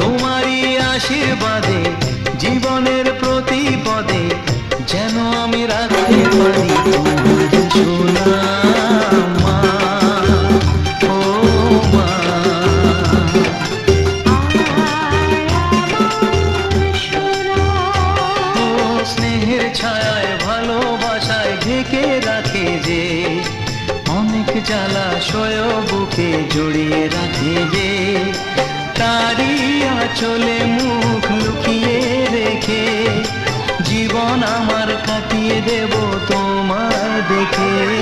তোমারই আশীর্বাদে, জীবনের প্রতি যেন আমি রাখতে পারি ছায়ায়, ভালোবাসায় ঢেকে রাখে অনেক জ্বালা সয় বুকে জড়িয়ে রাখে যে আঁচলে মুখ লুকিয়ে রেখে জীবন আমার কাটিয়ে দেব তোমার দেখে।